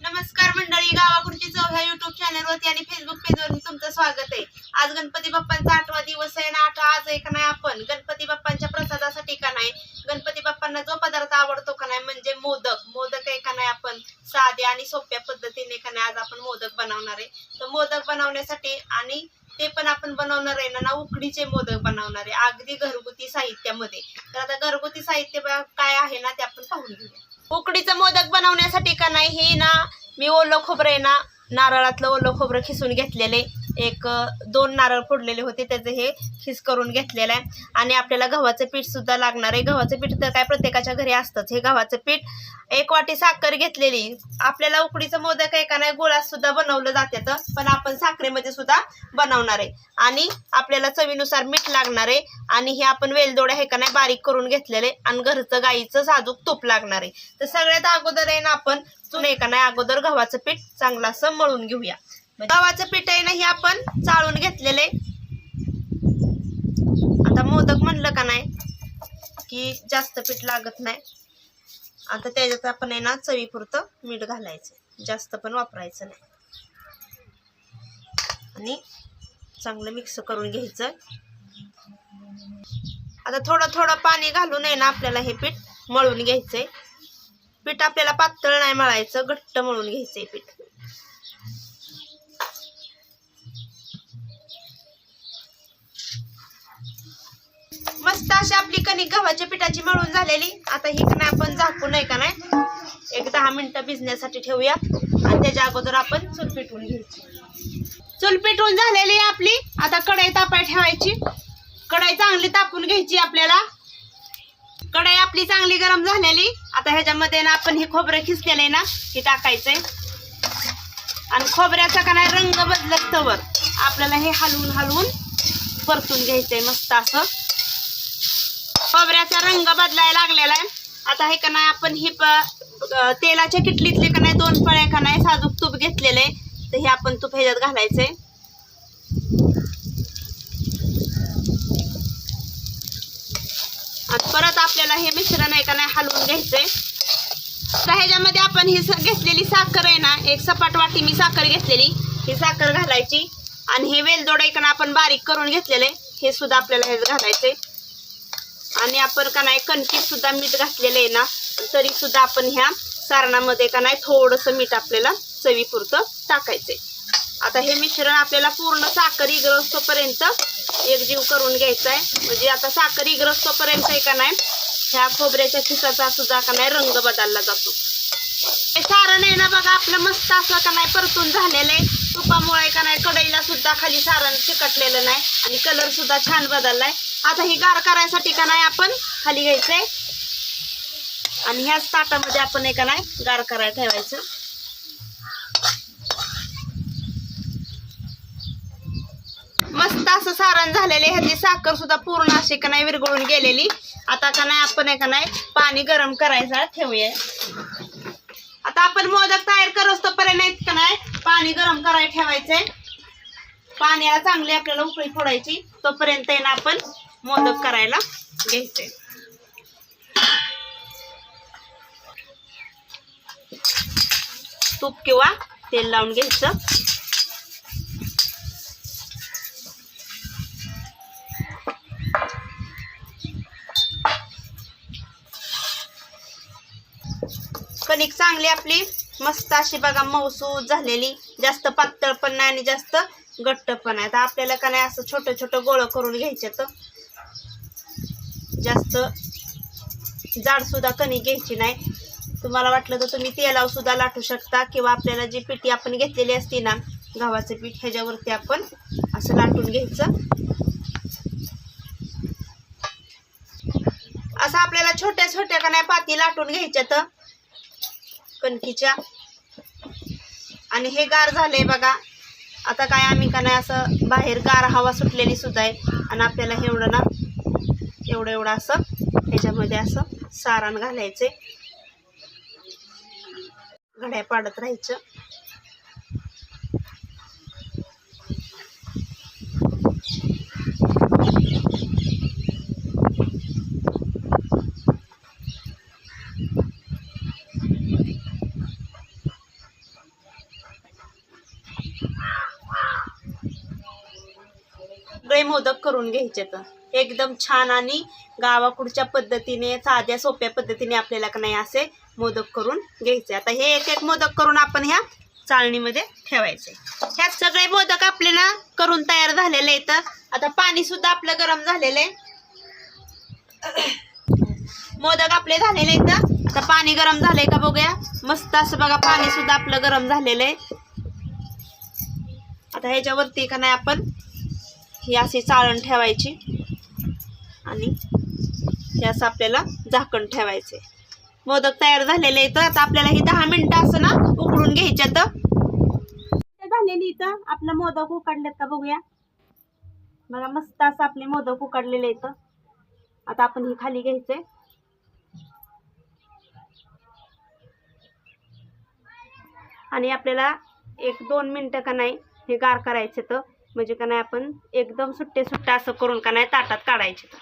नमस्कार मंडळी गावाकडची चव ह्या युट्यूब चॅनलवरती आणि फेसबुक पेजवरती तुमचं स्वागत आहे. आज गणपती बाप्पांचा आठवा दिवस आहे ना आठ आज आहे का नाही आपण? गणपती बाप्पांच्या प्रसादासाठी का नाही? गणपती बाप्पांना जो पदार्थ आवडतो का नाही म्हणजे मोदक. मोदक आहे का नाही आपण? साध्या आणि सोप्या पद्धतीने का नाही आज आपण मोदक बनवणार आहे. तर मोदक बनवण्यासाठी आणि ते पण आपण बनवणार आहे ना ना उकडीचे मोदक बनवणार आहे. अगदी घरगुती साहित्यामध्ये. तर आता घरगुती साहित्य काय आहे ना ते आपण पाहून घेऊया. उकडीचं मोदक बनवण्यासाठी का नाही? हे ना मी ओलं खोबरं आहे ना नारळातलं ओलं खोबरं खिसून घेतलेले एक दोन नारळ फोडलेले होते. त्याचं हे खिस करून घेतलेलं आहे. आणि आपल्याला गव्हाचं पीठ सुद्धा लागणार आहे. गव्हाचं पीठ तर काय प्रत्येकाच्या घरी असतंच. हे गव्हाचं पीठ एक वाटी साखर घेतलेली. आपल्याला उकडीचं मोदक आहे का नाही गोळा सुद्धा बनवलं तर. पण आपण साखरेमध्ये सुद्धा बनवणार आहे. आणि आपल्याला चवीनुसार मीठ लागणार आहे. आणि हे आपण वेलदोडे हे का नाही बारीक करून घेतलेले. आणि घरचं गाईचं साजूक तूप लागणार आहे. तर सगळ्यात अगोदर आहे ना आपण चुने का नाही अगोदर गव्हाचं पीठ चांगलं असं मळून घेऊया. गव्हाचं पीठ आहे ना हे आपण चाळून घेतलेले आता मोदक म्हणलं का नाही की जास्त पीठ लागत नाही. आता त्याच्यात आपण आहे ना चवीपुरतं मीठ घालायचं. जास्त पण वापरायचं नाही. आणि चांगलं मिक्स करून घ्यायचं. आता थोडं थोडं पाणी घालून आहे ना आपल्याला हे पीठ मळून घ्यायचंय. पीठ आपल्याला पातळ नाही मळायचं घट्ट मळून घ्यायचंय पीठ. मस्त अशी आपली कणिक गव्हाच्या पिठाची मळून झालेली. आता ही नाही आपण झाकू नये का नाही? एक दहा मिनिटं भिजण्यासाठी ठेवूया. आणि त्याच्या अगोदर आपण चूल पिटवून घ्यायची. चूल पिटवून झालेली आहे आपली. आता कढई तापाय ठेवायची. कढई चांगली तापून घ्यायची आपल्याला. कढई आपली चांगली गरम झालेली. आता ह्याच्यामध्ये ना आपण हे खोबरं खिसलेलं ना हे टाकायचंय. आणि खोबऱ्याचा का नाही रंग बदलत तवर. आपल्याला हे हलवून हलवून परतून घ्यायचंय मस्त असं. खोबऱ्याचा रंग बदलायला लागलेला आहे. आता हे का नाही आपण ही प तेलाच्या किटलीतले का नाही दोन पळ्या का नाही साजूक तूप घेतलेले तर हे आपण तूप ह्याच्यात घालायचंय परत आपल्याला हे मिश्रण आहे का नाही हलवून घ्यायचंय. तर ह्याच्यामध्ये आपण ही स- घेतलेली साखर आहे ना एक सपाट वाटी मी साखर घेतलेली. ही साखर घालायची. आणि हे वेलदोड आहे का ना आपण बारीक करून घेतलेले हे सुद्धा आपल्याला हे घालायचंय. आणि आपण का नाही कणकीत सुद्धा मीठ घातलेलं आहे ना तरी सुद्धा आपण ह्या सारणामध्ये का नाही थोडंसं मीठ आपल्याला चवीपुरतं टाकायचंय. आता हे मिश्रण आपल्याला पूर्ण साखर इग्रस्तोपर्यंत एकजीव करून घ्यायचं आहे म्हणजे आता साखर इग्रस्तोपर्यंत आहे का नाही ह्या खोबऱ्याच्या खिसाचा सुद्धा का नाही रंग बदलला जातो. सारण आहे ना बघा आपलं मस्त असं का नाही परतून झालेलं आहे. तुपामुळे का नाही कढईला सुद्धा खाली सारण चिकटलेलं नाही आणि कलर सुद्धा छान बदललाय. आता ही गार करायसाठी का नाही आपण खाली घ्यायचंय. आणि ह्याच ताटामध्ये आपण एका का नाही गार करायला ठेवायचं. मस्त असं सारण झालेले ह्याची साखर सुद्धा पूर्ण अशी का नाही विरघळून गेलेली. आता का नाही आपण एका का नाही पाणी गरम करायचं ठेवूया. आता आपण मोदक तयार करत पर्यंत का नाही? पाणी गरम करायला ठेवायचंय. पाण्याला चांगली आपल्याला उकळी फोडायची. तोपर्यंत आहे ना आपण मोदक करायला घ्यायचे तूप किंवा तेल लावून घ्यायचं. कणिक चांगली आपली मस्त अशी बघा मऊसूद झालेली. जास्त पातळ पण नाही आणि जास्त घट्ट पण नाही. तर आपल्याला का नाही असं छोटं छोटं गोळं करून घ्यायचं तर. जास्त जाडसुद्धा कणिक घ्यायची नाही. तुम्हाला वाटलं तर तुम्ही तेलावसुद्धा लाटू शकता किंवा आपल्याला जी पिठी आपण घेतलेली असते ना गव्हाचं पीठ ह्याच्यावरती आपण असं लाटून घ्यायचं. असं आपल्याला छोट्या छोट्या का नाही पाती लाटून घ्यायच्या तर. कणकीच्या. आणि हे गार झालंय बघा. आता काय आम्ही का नाही असं बाहेर गार हवा सुटलेली सुद्धा आहे. आणि आपल्याला एवढं ना एवढं एवढं असं ह्याच्यामध्ये असं सारण घालायचे घड्या पाडत राहायचं. मोदक करून घ्यायचे तर. एकदम छान आणि गावाकडच्या पद्धतीने साध्या सोप्या पद्धतीने आपल्याला का नाही असे मोदक करून घ्यायचे. आता हे एक एक मोदक करून आपण ह्या चाळणीमध्ये ठेवायचे. ह्यात सगळे मोदक आपले ना करून तयार झालेले आहेत. आता पाणी सुद्धा आपलं गरम झालेलं आहे. मोदक आपले झालेले आहेत. आता पाणी गरम झालंय का बघूया. मस्त असं बघा पाणी सुद्धा आपलं गरम झालेलं आहे. आता ह्याच्यावरती का नाही आपण ही अशी चाळण ठेवायची. आणि हे असं आपल्याला झाकण ठेवायचे मोदक तयार झालेले आहेत. आता आपल्याला ही दहा मिनिटं असं ना उकडून उकळून तर झालेली इथं आपलं मोदक उकडलेत का बघूया. बघा मस्त असं आपले मोदक उकडलेले आहेत. आता आपण ही खाली घ्यायचंय आणि आपल्याला एक दोन मिनटं का नाही हे गार करायचे तर म्हणजे का नाही आपण एकदम सुट्टे सुट्टे असं करून का नाही ताटात काढायचे तर.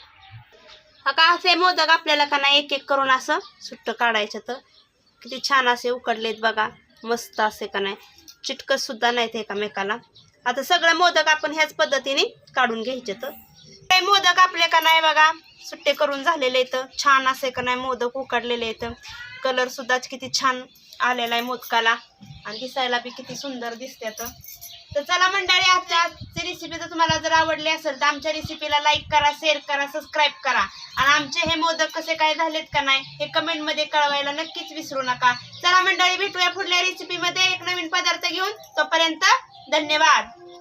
हा का असे मोदक आपल्याला का नाही एक एक करून असं सुट्ट काढायचं तर. किती छान असे उकडलेत बघा मस्त असे का नाही. चिटकत सुद्धा नाहीत एकामेकाला. आता सगळे मोदक आपण ह्याच पद्धतीने काढून घ्यायचे तर. काही मोदक आपले का नाही बघा सुट्टे करून झालेले आहेत. छान असे का नाही मोदक उकडलेले आहेत. कलर सुद्धा किती छान आलेला आहे मोदकाला. आणि दिसायला बी किती सुंदर दिसते तर चला मंडळी आजच्या आजची रेसिपी जर तुम्हाला जर आवडली असेल तर आमच्या रेसिपीला लाईक करा शेअर करा सबस्क्राईब करा. आणि आमचे हे मोदक कसे काय झालेत का नाही हे कमेंटमध्ये कळवायला नक्कीच विसरू नका. चला मंडळी भेटूया पुढल्या रेसिपीमध्ये एक नवीन पदार्थ घेऊन तोपर्यंत धन्यवाद.